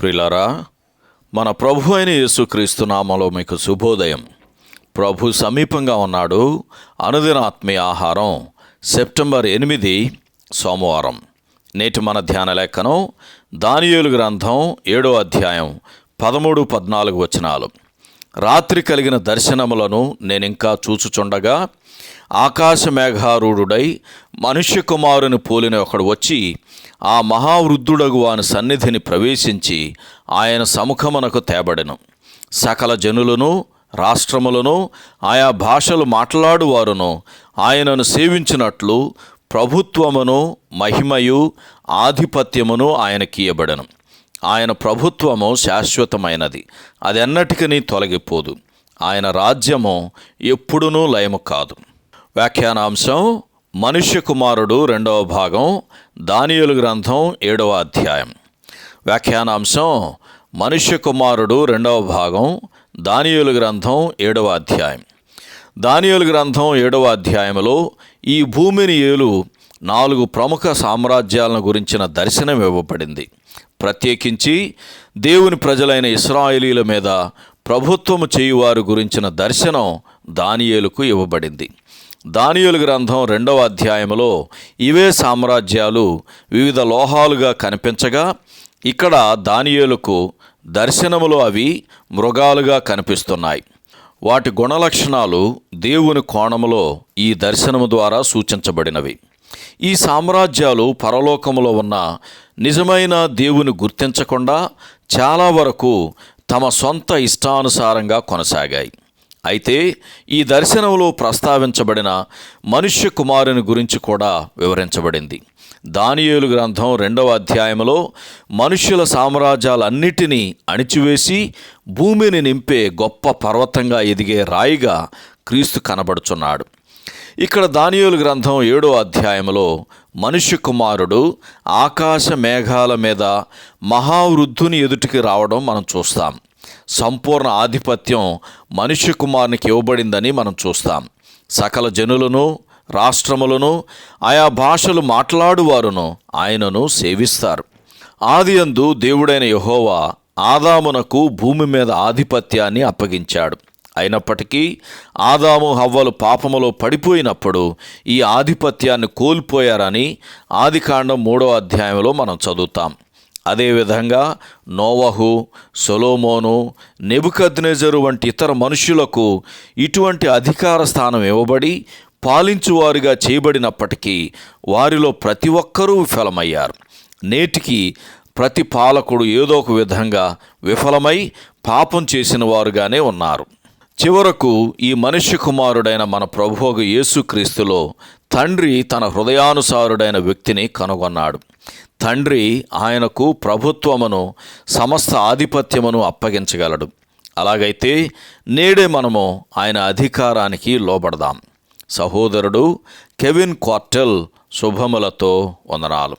ప్రిలరా మన ప్రభు అయిన యేసుక్రీస్తు నామలో మీకు శుభోదయం. ప్రభు సమీపంగా ఉన్నాడు అనుదిన ఆత్మీయ ఆహారం సెప్టెంబర్ ఎనిమిది సోమవారం. నేటి మన ధ్యాన లేఖనం దానియేలు గ్రంథం ఏడో అధ్యాయం పదమూడు పద్నాలుగు వచనాలు. రాత్రి కలిగిన దర్శనములను నేనింకా చూచుచుండగా ఆకాశ మేఘారూఢుడై మనుష్య కుమారుని పోలిన ఒకడు వచ్చి ఆ మహావృద్ధుడగు వాని సన్నిధిని ప్రవేశించి ఆయన సముఖమునకు తేబడెను. సకల జనులను రాష్ట్రములను ఆయా భాషలు మాట్లాడువారును ఆయనను సేవించినట్లు ప్రభుత్వమును మహిమయు ఆధిపత్యమును ఆయనకియబడను ఆయన ప్రభుత్వము శాశ్వతమైనది. అది ఎన్నటికీ తొలగిపోదు. ఆయన రాజ్యము ఎప్పుడునూ లయము కాదు. వ్యాఖ్యానాంశం మనుష్య కుమారుడు రెండవ భాగం దానియులు గ్రంథం ఏడవ అధ్యాయం. వ్యాఖ్యానాంశం మనుష్య కుమారుడు రెండవ భాగం దానియులు గ్రంథం ఏడవ అధ్యాయం. దానియులు గ్రంథం ఏడవ అధ్యాయంలో ఈ భూమిని ఏలు నాలుగు ప్రముఖ సామ్రాజ్యాలను గురించిన దర్శనం ఇవ్వబడింది. ప్రత్యేకించి దేవుని ప్రజలైన ఇస్రాయేలీల మీద ప్రభుత్వము చేయువారు గురించిన దర్శనం దానియేలుకు ఇవ్వబడింది. దానియేలు గ్రంథం రెండవ అధ్యాయంలో ఇవే సామ్రాజ్యాలు వివిధ లోహాలుగా కనిపించగా ఇక్కడ దానియేలుకు దర్శనములో అవి మృగాలుగా కనిపిస్తున్నాయి. వాటి గుణలక్షణాలు దేవుని కోణములో ఈ దర్శనము ద్వారా సూచించబడినవి. ఈ సామ్రాజ్యాలు పరలోకములో ఉన్న నిజమైన దేవుని గుర్తించకుండా చాలా వరకు తమ సొంత ఇష్టానుసారంగా కొనసాగాయి. అయితే ఈ దర్శనంలో ప్రస్తావించబడిన మనుష్య కుమారుని గురించి కూడా వివరించబడింది. దానియేలు గ్రంథం రెండవ అధ్యాయంలో మనుష్యుల సామ్రాజ్యాలన్నిటినీ అణిచివేసి భూమిని నింపే గొప్ప పర్వతంగా ఎదిగే రాయిగా క్రీస్తు కనబడుచున్నాడు. ఇక్కడ దానియోలు గ్రంథం ఏడో అధ్యాయంలో మనుష్య కుమారుడు ఆకాశ మేఘాల మీద మహావృద్ధుని ఎదుటికి రావడం మనం చూస్తాం. సంపూర్ణ ఆధిపత్యం మనుష్య కుమారునికి ఇవ్వబడిందని మనం చూస్తాం. సకల జనులను రాష్ట్రములను ఆయా భాషలు మాట్లాడువారును ఆయనను సేవిస్తారు. ఆది అందు దేవుడైన యహోవా ఆదామునకు భూమి మీద ఆధిపత్యాన్ని అప్పగించాడు. అయినప్పటికీ ఆదాము హవ్వలు పాపములో పడిపోయినప్పుడు ఈ ఆధిపత్యాన్ని కోల్పోయారని ఆదికాండం మూడో అధ్యాయంలో మనం చదువుతాం. అదేవిధంగా నోవహు సొలోమోను నెబుకద్నెజరు వంటి ఇతర మనుషులకు ఇటువంటి అధికార స్థానం ఇవ్వబడి పాలించువారుగా చేయబడినప్పటికీ వారిలో ప్రతి ఒక్కరూ విఫలమయ్యారు. నేటికి ప్రతి పాలకుడు ఏదో ఒక విధంగా విఫలమై పాపం చేసిన వారుగానే ఉన్నారు. చివరకు ఈ మనుష్య కుమారుడైన మన ప్రభువుకు యేసుక్రీస్తులో తండ్రి తన హృదయానుసారుడైన వ్యక్తిని కనుగొన్నాడు. తండ్రి ఆయనకు ప్రభుత్వమును సమస్త ఆధిపత్యమును అప్పగించగలడు. అలాగైతే నేడే మనము ఆయన అధికారానికి లోబడదాం. సహోదరుడు కెవిన్ క్వార్టెల్ శుభములతో వందనాలు.